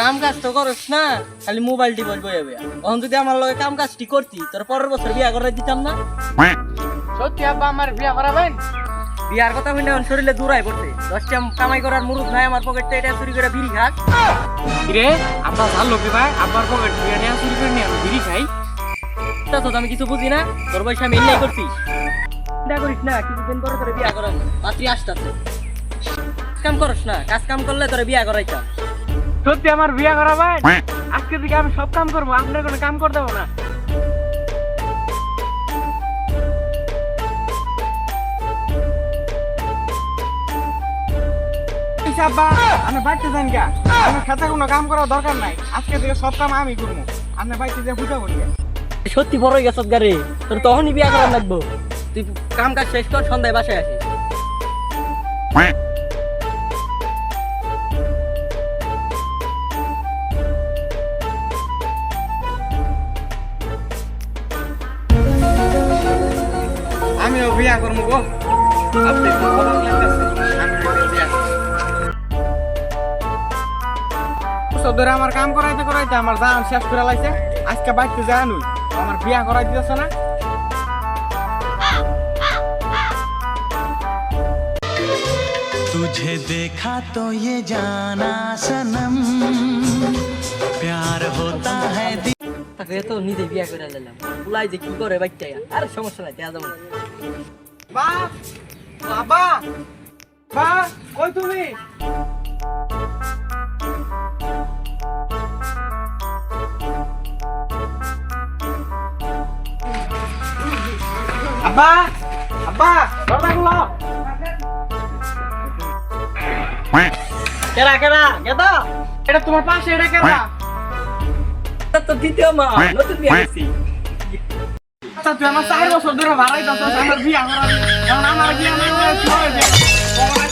কাম কাজ তো করস না খালি মোবাইল টিপল বয়ে বয়া তখন যদি আমার লগে কাম কাজটি করতি তোর পরের বছর বিয়া করে দিতাম না? সত্যি আব্বা আমার বিয়া করাবেন? বিয়ার কথা শুনে এখন শরীরে দূরাই পড়ছে। দশটা কামাই করার মুরুদ নাই আমার পকেটে এটা চুরি করে বিড়ি খাস। রে আব্বা ভালো কি ভাই আব্বার পকেট বিয়া নিয়ে চুরি করে নিয়ে আমি বিড়ি খাই? তা তো আমি কিছু বুঝি না তোর বয়সে আমি এলাই করছি। চিন্তা করিস না কিছুদিন পরে তোর বিয়া করাম পাত্রী আসতাছে কাম করস না কাজ কাম করলে তোর বিয়া করাইতাম। সত্যি আমার বিয়া ভাই? আজকে থেকে আমি সব কাম করব আপনার কোনো কাম করতে দেবো না। আব্বা আমি বাড়িতে যান গা। আমার খেতে কোনো কাম করার দরকার নাই। আজকে থেকে সব কাম আমি করব। আপনি বাড়িতে যে বুঝা বলি সত্যি বড় হয়ে গেছত গারে তোর তখনই বিয়া করার লাগবো। তুই কাম কাজ শেষ কর সন্ধ্যায় বাসায় আসিস। আমিও বিয়া করবো গো আপনি তো ভালো লাগতেছে আমিও বিয়া বছর ধরে আমার কাম করাইতে করাইতে আমার দাম শেষ করে লাইছে আজকে বাড়িতে যায় নুই আমার বিয়া করাই দিতেছে না तुझे देखा तो ये जाना सनम प्यार होता है दिल তাকে তো নিজে বিয়া করে দিলাম বুলাই যে কি করে বাচ্চা আরে সমস্যা নাই দেয়া যাব বা বাবা বা কই তুমি? আব্বা আব্বা দরজা খুলো কেরা কেরা? গেদা? এটা তোমার পাশে এটা কেনা তো দ্বিতীয় মা নতুন বিয়ে করছি আচ্ছা তুই আমার চার বছর ধরে ভাড়াই দশ আমার বিয়ে আমার আমার বিয়ে হবে?